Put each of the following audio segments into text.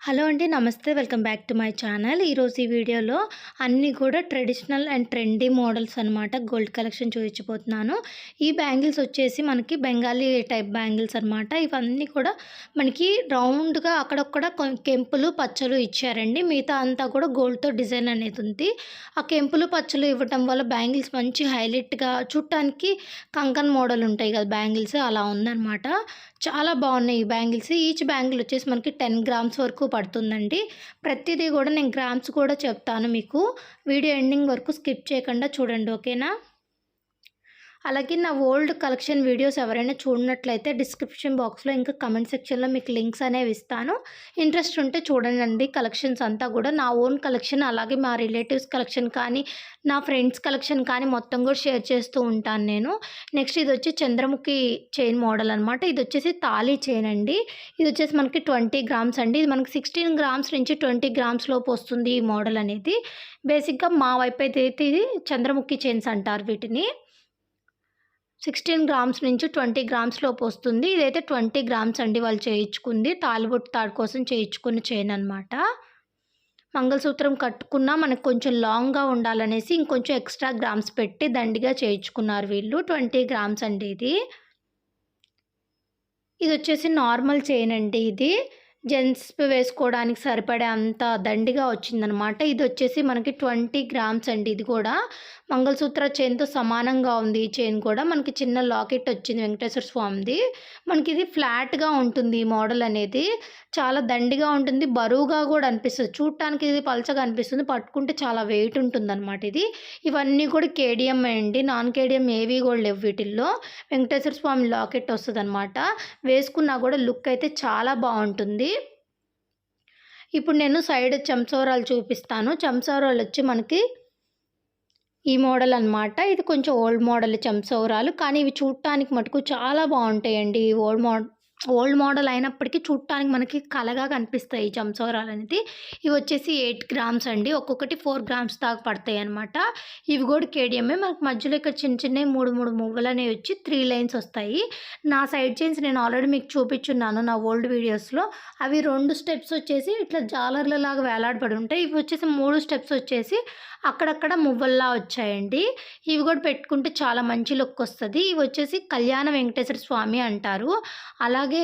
Hello అండి నమస్తే. Welcome back to my channel. ఈరోజు ఈ వీడియోలో అన్నీ కూడా ట్రెడిషనల్ అండ్ ట్రెండీ మోడల్స్ అనమాట గోల్డ్ కలెక్షన్ చూపించబోతున్నాను. ఈ బ్యాంగిల్స్ వచ్చేసి మనకి బెంగాలీ టైప్ బ్యాంగిల్స్ అనమాట ఇవన్నీ కూడా మనకి రౌండ్గా అక్కడక్కడ కెంపులు పచ్చలు ఇచ్చారండి. మిగతా అంతా కూడా గోల్డ్తో డిజైన్ అనేది ఉంది. ఆ కెంపులు పచ్చలు ఇవ్వటం వల్ల బ్యాంగిల్స్ మంచి హైలైట్గా చూడటానికి కంకన్ మోడల్ ఉంటాయి కదా బ్యాంగిల్స్. అలా ఉందన్నమాట. చాలా బాగున్నాయి ఈ బ్యాంగిల్స్. ఈచ్ బ్యాంగిల్ వచ్చేసి మనకి టెన్ గ్రామ్స్ వరకు పడుతుందండి. ప్రతిదీ కూడా నేను గ్రామ్స్ కూడా చెప్తాను మీకు. వీడియో ఎండింగ్ వరకు స్కిప్ చేయకుండా చూడండి ఓకేనా? అలాగే నా ఓల్డ్ కలెక్షన్ వీడియోస్ ఎవరైనా చూడనట్లయితే డిస్క్రిప్షన్ బాక్స్లో ఇంకా కమెంట్ సెక్షన్లో మీకు లింక్స్ అనేవి ఇస్తాను. ఇంట్రెస్ట్ ఉంటే చూడండి కలెక్షన్స్ అంతా కూడా. నా ఓన్ కలెక్షన్ అలాగే మా రిలేటివ్స్ కలెక్షన్ కానీ నా ఫ్రెండ్స్ కలెక్షన్ కానీ మొత్తం కూడా షేర్ చేస్తూ ఉంటాను నేను. నెక్స్ట్ ఇది వచ్చి చంద్రముఖి చైన్ మోడల్ అనమాట ఇది వచ్చేసి తాళీ చైన్ అండి. ఇది వచ్చేసి మనకి ట్వంటీ గ్రామ్స్ అండి. ఇది మనకి సిక్స్టీన్ గ్రామ్స్ నుంచి ట్వంటీ గ్రామ్స్ లోపు వస్తుంది ఈ మోడల్ అనేది. బేసిక్గా మా వైపు అయితే ఇది చంద్రముఖి చైన్స్ అంటారు వీటిని. సిక్స్టీన్ గ్రామ్స్ నుంచి ట్వంటీ గ్రామ్స్ లోపు వస్తుంది. ఇదైతే ట్వంటీ గ్రామ్స్ అండి వాళ్ళు చేయించుకుంది. తాలిబొట్టు తాడు కోసం చేయించుకున్న చైన్ అనమాట మంగళసూత్రం కట్టుకున్నా మనకు కొంచెం లాంగ్గా ఉండాలనేసి ఇంకొంచెం ఎక్స్ట్రా గ్రామ్స్ పెట్టి దండిగా చేయించుకున్నారు వీళ్ళు. ట్వంటీ గ్రామ్స్ అండి ఇది. ఇది వచ్చేసి నార్మల్ చైన్ అండి ఇది. జెంట్స్ వేసుకోవడానికి సరిపడే అంత దండిగా వచ్చిందనమాట ఇది వచ్చేసి మనకి ట్వంటీ గ్రామ్స్ అండి. ఇది కూడా మంగళసూత్ర చైన్తో సమానంగా ఉంది. ఈ చైన్ కూడా మనకి చిన్న లాకెట్ వచ్చింది వెంకటేశ్వర స్వామిది. మనకి ఇది ఫ్లాట్గా ఉంటుంది ఈ మోడల్ అనేది. చాలా దండిగా ఉంటుంది. బరువుగా కూడా అనిపిస్తుంది. చూడటానికి ఇది పలచగా అనిపిస్తుంది. పట్టుకుంటే చాలా వెయిట్ ఉంటుంది అనమాట ఇది. ఇవన్నీ కూడా కేడిఎం అండి. నాన్ కేడిఎం ఏవి కూడా లేవు వీటిల్లో. వెంకటేశ్వర స్వామి లాకెట్ వస్తుంది అనమాట వేసుకున్నా కూడా లుక్ అయితే చాలా బాగుంటుంది. ఇప్పుడు నేను సైడ్ చెంచోరాలు చూపిస్తాను. చెంచోరాలు వచ్చి మనకి ఈ మోడల్ అన్నమాట. ఇది కొంచెం ఓల్డ్ మోడల్ చెంచోరాలు కానీ ఇవి చూడటానికి మటుకు చాలా బాగుంటాయండి ఈ ఓల్డ్ మోడల్ ఓల్డ్ మోడల్ అయినప్పటికీ చూడటానికి మనకి కలగా కనిపిస్తాయి ఈ అనేది. ఇవి వచ్చేసి ఎయిట్ గ్రామ్స్ అండి. ఒక్కొక్కటి ఫోర్ గ్రామ్స్ దాకా పడతాయి అనమాట ఇవి కూడా కేడిఎంఏ. మనకు మధ్యలో ఇక్కడ చిన్న చిన్న మూడు మూడు మువ్వలు అనేవి వచ్చి త్రీ లైన్స్ వస్తాయి. నా సైడ్ చైన్స్ నేను ఆల్రెడీ మీకు చూపించున్నాను నా ఓల్డ్ వీడియోస్లో. అవి రెండు స్టెప్స్ వచ్చేసి ఇట్లా జాలర్లలాగా వేలాడబడి ఉంటాయి. ఇవి వచ్చేసి మూడు స్టెప్స్ వచ్చేసి అక్కడక్కడ మువ్వల్లా వచ్చాయండి. ఇవి కూడా పెట్టుకుంటే చాలా మంచి లుక్ వస్తుంది. ఇవి వచ్చేసి కళ్యాణ వెంకటేశ్వర స్వామి అంటారు. అలాగే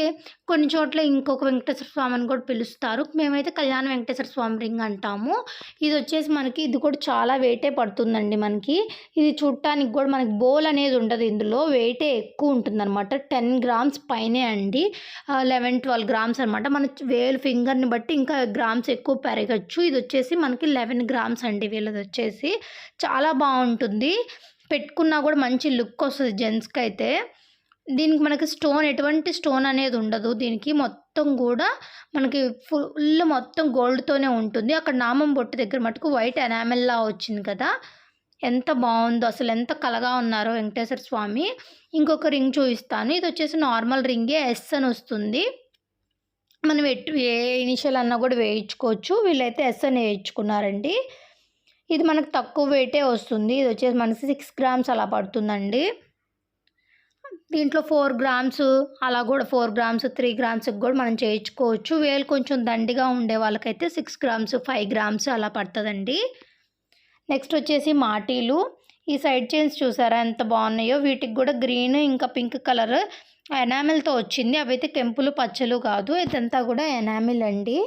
కొన్ని చోట్ల ఇంకొక వెంకటేశ్వర స్వామి అని కూడా పిలుస్తారు. మేమైతే కళ్యాణ వెంకటేశ్వర స్వామి రింగ్ అంటాము. ఇది వచ్చేసి మనకి ఇది కూడా చాలా వెయిటే పడుతుందండి మనకి. ఇది చూడటానికి కూడా మనకి బోల్ అనేది ఉండదు ఇందులో. వెయిటే ఎక్కువ ఉంటుందన్నమాట. టెన్ గ్రామ్స్ పైనే అండి. లెవెన్ ట్వెల్వ్ గ్రామ్స్ అనమాట మన వేలు ఫింగర్ని బట్టి ఇంకా గ్రామ్స్ ఎక్కువ పెరగచ్చు. ఇది వచ్చేసి మనకి లెవెన్ గ్రామ్స్ అండి వీళ్ళది. వచ్చేసి చాలా బాగుంటుంది. పెట్టుకున్నా కూడా మంచి లుక్ వస్తుంది జెంట్స్కి అయితే దీనికి మనకి స్టోన్ ఎటువంటి స్టోన్ అనేది ఉండదు. దీనికి మొత్తం కూడా మనకి ఫుల్ మొత్తం గోల్డ్తోనే ఉంటుంది. అక్కడ నామం బొట్టు దగ్గర మటుకు వైట్ ఎనామెల్లా వచ్చింది కదా. ఎంత బాగుందో అసలు ఎంత కలగా ఉన్నారో వెంకటేశ్వర స్వామి. ఇంకొక రింగ్ చూపిస్తాను. ఇది వచ్చేసి నార్మల్ రింగే ఎస్ అని వస్తుంది. మనం ఎటు ఏ ఇనిషియల్ అన్నా కూడా వేయించుకోవచ్చు. వీళ్ళైతే ఎస్ అని వేయించుకున్నారండి. ఇది మనకు తక్కువ వెయిటే వస్తుంది. ఇది వచ్చేసి మనకి సిక్స్ గ్రామ్స్ అలా పడుతుందండి. దీంట్లో ఫోర్ గ్రామ్స్ అలా కూడా ఫోర్ గ్రామ్స్ త్రీ గ్రామ్స్కి కూడా మనం చేయించుకోవచ్చు. వేలు కొంచెం దండిగా ఉండే వాళ్ళకైతే సిక్స్ గ్రామ్స్ ఫైవ్ గ్రామ్స్ అలా పడుతుందండి. నెక్స్ట్ వచ్చేసి మాటీలు. ఈ సైడ్ చైన్స్ చూసారా ఎంత బాగున్నాయో? వీటికి కూడా గ్రీన్ ఇంకా పింక్ కలర్ ఎనామిల్తో వచ్చింది. అవైతే కెంపులు పచ్చలు కాదు. ఇదంతా కూడా ఎనామిల్ అండి.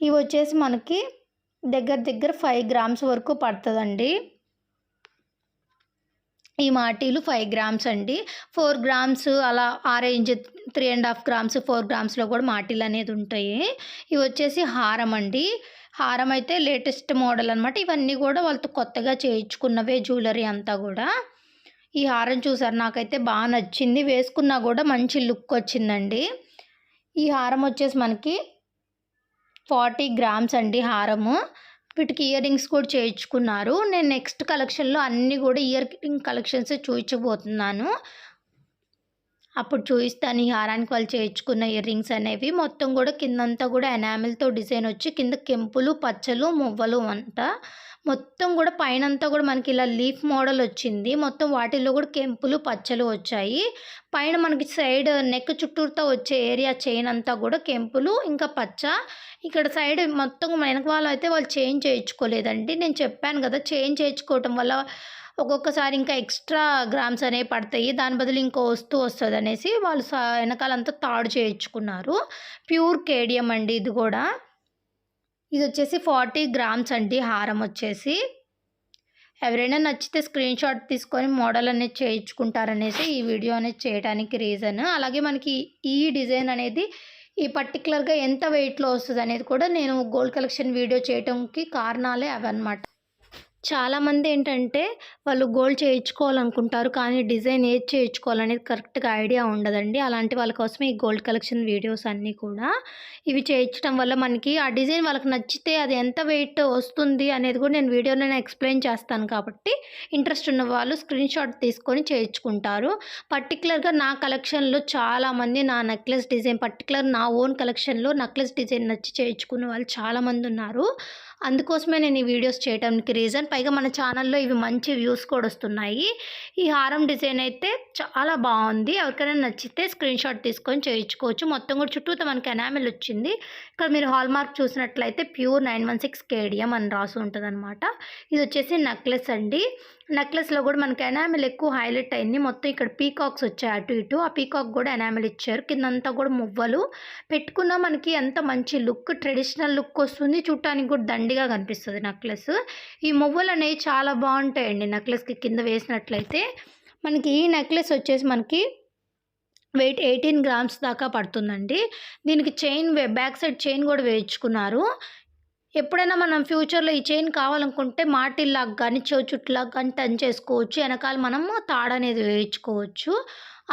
ఇవి వచ్చేసి మనకి దగ్గర దగ్గర ఫైవ్ గ్రామ్స్ వరకు పడుతుందండి. ఈ మాటీలు ఫైవ్ గ్రామ్స్ అండి. ఫోర్ గ్రామ్స్ అలా ఆ range three and half grams four గ్రామ్స్లో కూడా మాటీలు అనేది ఉంటాయి. ఇవి వచ్చేసి హారం అండి. హారం అయితే లేటెస్ట్ మోడల్ అనమాట ఇవన్నీ కూడా వాళ్ళతో కొత్తగా చేయించుకున్నవే జ్యువెలరీ అంతా కూడా. ఈ హారం చూసారు నాకైతే బాగా నచ్చింది. వేసుకున్నా కూడా మంచి లుక్ వచ్చిందండి. ఈ హారం వచ్చేసి మనకి ఫార్టీ గ్రామ్స్ అండి హారము. వీటికి ఇయర్ రింగ్స్ కూడా చేయించుకున్నారు. నేను నెక్స్ట్ కలెక్షన్లో అన్నీ కూడా ఇయర్ రింగ్ కలెక్షన్స్ చూపించబోతున్నాను అప్పుడు చూపిస్తాను ఈ హారానికి వాళ్ళు చేయించుకున్న ఇయర్ రింగ్స్ అనేవి మొత్తం కూడా కిందంతా కూడా ఎనామిల్తో డిజైన్ వచ్చి కింద కెంపులు పచ్చలు మువ్వలు అంట మొత్తం కూడా పైనంతా కూడా మనకి ఇలా లీఫ్ మోడల్ వచ్చింది. మొత్తం వాటిల్లో కూడా కెంపులు పచ్చలు వచ్చాయి. పైన మనకి సైడ్ నెక్ చుట్టూరుతో వచ్చే ఏరియా చైన్ అంతా కూడా కెంపులు ఇంకా పచ్చ. ఇక్కడ సైడ్ మొత్తం వెనక వాళ్ళు అయితే వాళ్ళు చేంజ్ చేయించుకోలేదండి. నేను చెప్పాను కదా చేంజ్ చేయించుకోవటం వల్ల ఒక్కొక్కసారి ఇంకా ఎక్స్ట్రా గ్రామ్స్ అనేవి పడతాయి. దాని బదులు ఇంకో వస్తువు వస్తుంది అనేసి వాళ్ళు వెనకాలంతా తాడు చేయించుకున్నారు. ప్యూర్ కేడియం అండి ఇది కూడా. ఇది వచ్చేసి ఫార్టీ గ్రామ్స్ అండి హారం వచ్చేసి. ఎవరైనా నచ్చితే స్క్రీన్ షాట్ తీసుకొని మోడల్ అనేది చేయించుకుంటారనేసి ఈ వీడియో అనేది చేయడానికి రీజన్. అలాగే మనకి ఈ డిజైన్ అనేది ఈ పర్టికులర్గా ఎంత వెయిట్లో వస్తుంది అనేది కూడా నేను గోల్డ్ కలెక్షన్ వీడియో చేయడానికి కారణాలే అవన్నమాట చాలామంది ఏంటంటే వాళ్ళు గోల్డ్ చేయించుకోవాలనుకుంటారు కానీ డిజైన్ ఏది చేయించుకోవాలనేది కరెక్ట్గా ఐడియా ఉండదండి. అలాంటి వాళ్ళ కోసమే ఈ గోల్డ్ కలెక్షన్ వీడియోస్ అన్నీ కూడా. ఇవి చేయించడం వల్ల మనకి ఆ డిజైన్ వాళ్ళకి నచ్చితే అది ఎంత వెయిట్ వస్తుంది అనేది కూడా నేను వీడియోలో నేను ఎక్స్ప్లెయిన్ చేస్తాను కాబట్టి ఇంట్రెస్ట్ ఉన్న వాళ్ళు స్క్రీన్ షాట్ తీసుకొని చేయించుకుంటారు. పర్టికులర్గా నా కలెక్షన్లో చాలామంది నా నెక్లెస్ డిజైన్ పర్టికులర్ నా ఓన్ కలెక్షన్లో నెక్లెస్ డిజైన్ నచ్చి చేయించుకునే వాళ్ళు చాలామంది ఉన్నారు అందుకోసమే నేను ఈ వీడియోస్ చేయడానికి రీజన్ పైగా మన ఛానల్లో ఇవి మంచి వ్యూస్ కూడా వస్తున్నాయి. ఈ హారం డిజైన్ అయితే చాలా బాగుంది. ఎవరికైనా నచ్చితే స్క్రీన్ షాట్ తీసుకొని చేయించుకోవచ్చు. మొత్తం కూడా చుట్టూతో మనకి ఎనామిల్ వచ్చింది. ఇక్కడ మీరు హాల్ మార్క్ చూసినట్లయితే pure nine one six KDM అని రాసి ఉంటుందన్నమాట. ఇది వచ్చేసి నెక్లెస్ అండి. నెక్లెస్లో కూడా మనకి ఎనామిల్ ఎక్కువ హైలైట్ అయింది. మొత్తం ఇక్కడ పీకాక్స్ వచ్చాయి అటు ఇటు. ఆ పీకాక్ కూడా ఎనామిల్ ఇచ్చారు. కిందంతా కూడా మువ్వలు. పెట్టుకున్నా మనకి ఎంత మంచి లుక్ ట్రెడిషనల్ లుక్ వస్తుంది. చూడటానికి కూడా దండిగా కనిపిస్తుంది నెక్లెస్. ఈ మువ్వలు అనేవి చాలా బాగుంటాయండి నెక్లెస్కి కింద వేసినట్లయితే. మనకి ఈ నెక్లెస్ వచ్చేసి మనకి వెయిట్ ఎయిటీన్ గ్రామ్స్ దాకా పడుతుందండి. దీనికి చైన్ బ్యాక్ సైడ్ చైన్ కూడా వేయించుకున్నారు. ఎప్పుడైనా మనం ఫ్యూచర్లో ఈ చైన్ కావాలనుకుంటే మాటిల్లాగా కానీ చెవు చుట్టులాగా కానీ టన్ చేసుకోవచ్చు. వెనకాల మనము తాడు అనేది వేయించుకోవచ్చు.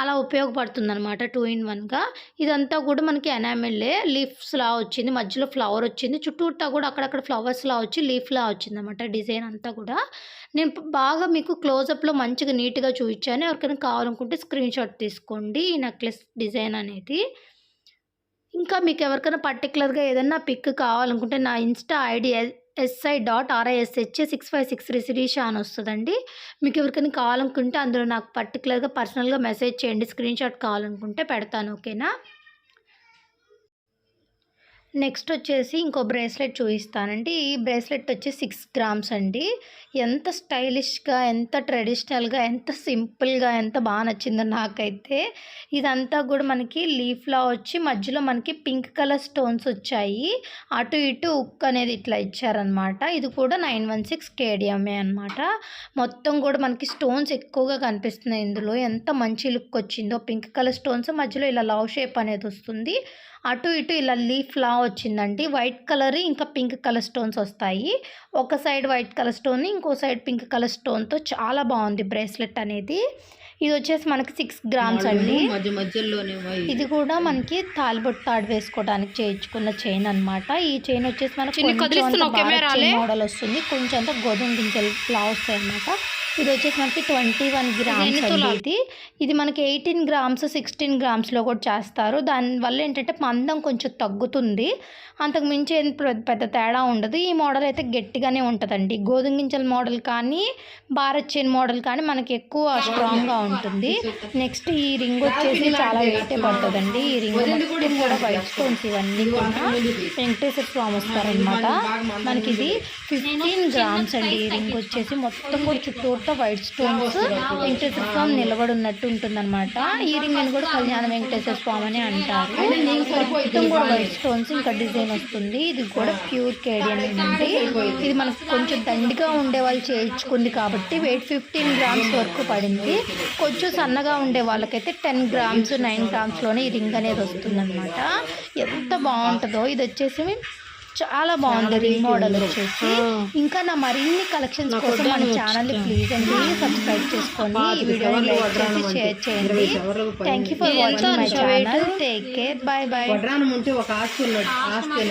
అలా ఉపయోగపడుతుంది అనమాట టూ ఇన్ వన్గా. ఇదంతా కూడా మనకి ఎనామిల్లే లీఫ్స్లా వచ్చింది. మధ్యలో ఫ్లవర్ వచ్చింది. చుట్టూతా కూడా అక్కడక్కడ ఫ్లవర్స్లా వచ్చి లీఫ్లా వచ్చింది అనమాట డిజైన్ అంతా కూడా. నేను బాగా మీకు క్లోజప్లో మంచిగా నీట్గా చూపించాను. ఎవరికైనా కావాలనుకుంటే స్క్రీన్ షాట్ తీసుకోండి ఈ నెక్లెస్ డిజైన్ అనేది. ఇంకా మీకు ఎవరికైనా పర్టికులర్గా ఏదైనా పిక్ కావాలనుకుంటే నా Insta ID SI dot RISH six five six three Sirisha అని వస్తుందండి. మీకు ఎవరికైనా కావాలనుకుంటే అందులో నాకు పర్టికులర్గా పర్సనల్గా మెసేజ్ చేయండి. స్క్రీన్ షాట్ కావాలనుకుంటే పెడతాను ఓకేనా నెక్స్ట్ వచ్చేసి ఇంకో బ్రేస్లెట్ చూపిస్తానండి. ఈ బ్రేస్లెట్ వచ్చి సిక్స్ గ్రామ్స్ అండి. ఎంత స్టైలిష్గా ఎంత ట్రెడిషనల్గా ఎంత సింపుల్గా ఎంత బాగా నచ్చిందో నాకైతే. ఇదంతా కూడా మనకి లీఫ్లా వచ్చి మధ్యలో మనకి పింక్ కలర్ స్టోన్స్ వచ్చాయి. అటు ఇటు ఉక్ అనేది ఇట్లా ఇచ్చారనమాట ఇది కూడా నైన్ వన్ సిక్స్ కేడిఎంఏ అనమాట మొత్తం కూడా మనకి స్టోన్స్ ఎక్కువగా కనిపిస్తున్నాయి ఇందులో. ఎంత మంచి లుక్ వచ్చిందో. పింక్ కలర్ స్టోన్స్ మధ్యలో ఇలా లవ్ షేప్ అనేది వస్తుంది. అటు ఇటు ఇలా లీఫ్ లా వచ్చిందండి. వైట్ కలర్ ఇంకా పింక్ కలర్ స్టోన్స్ వస్తాయి. ఒక సైడ్ వైట్ కలర్ స్టోన్ ఇంకో సైడ్ పింక్ కలర్ స్టోన్తో చాలా బాగుంది బ్రేస్లెట్ అనేది. ఇది వచ్చేసి మనకి సిక్స్ గ్రామ్స్ అండి. మధ్య మధ్యలోనే ఇది కూడా మనకి తాలిబొట్టు తాడు వేసుకోవడానికి చేయించుకున్న చైన్ అన్నమాట. ఈ చైన్ వచ్చేసి మనకి మోడల్ వస్తుంది. కొంచెం అంత గోధుమ గింజలు లా వస్తాయి అనమాట ఇది వచ్చేసి మనకి ట్వంటీ వన్ గ్రామ్స్ ఇది ఇది మనకి ఎయిటీన్ గ్రామ్స్ సిక్స్టీన్ గ్రామ్స్లో కూడా చేస్తారు. దానివల్ల ఏంటంటే మందం కొంచెం తగ్గుతుంది. అంతకు మించి ఏం పెద్ద తేడా ఉండదు. ఈ మోడల్ అయితే గట్టిగానే ఉంటుందండి. గోధుమ గింజల మోడల్ కానీ భారత్ చైన్ మోడల్ కానీ మనకి ఎక్కువ స్ట్రాంగ్గా ఉంటుంది. నెక్స్ట్ ఈ రింగ్ వచ్చేసి చాలా వెయిటే పడుతుందండి. ఈ రింగ్ మొత్తం కూడా వైట్ స్టోన్స్ ఇవన్నీ కూడా వెంకటేశ్వర స్వామి వస్తారనమాట మనకి ఇది ఫిఫ్టీన్ గ్రామ్స్ అండి. ఈ రింగ్ వచ్చేసి మొత్తం కూడా చుట్టూరుతో వైట్ స్టోన్స్ వెంకటేశ్వర స్వామి నిలబడి ఉన్నట్టు ఉంటుందన్నమాట ఈ రింగ్ అని కూడా కళ్యాణ వెంకటేశ్వర స్వామి అని అంటారు. మొత్తం కూడా వైట్ స్టోన్స్ ఇంకా డిజైన్ వస్తుంది. ఇది కూడా ప్యూర్ కేడియం అండి ఇది మనకు కొంచెం దండిగా ఉండే వాళ్ళు చేయించుకుంది కాబట్టి వెయిట్ ఫిఫ్టీన్ గ్రామ్స్ వరకు పడింది. కొంచెం సన్నగా ఉండే వాళ్ళకైతే టెన్ గ్రామ్స్ నైన్ గ్రామ్స్లోనే ఈ రింగ్ అనేది వస్తుందన్నమాట. ఎంత బాగుంటుందో. ఇది వచ్చేసి చాలా బాగుంది రింగ్ మోడల్ వచ్చేసి. ఇంకా నా మరిన్ని కలెక్షన్స్ కోసం మన ఛానల్ ప్లీజ్ అండి సబ్స్క్రైబ్ చేసుకోండి ఈ వీడియోని లైక్ చేసి షేర్ చేయండి. Thank you for watching my channel take care bye bye వడ్రానం ఉంటే ఒక ఆస్తి ఆస్తి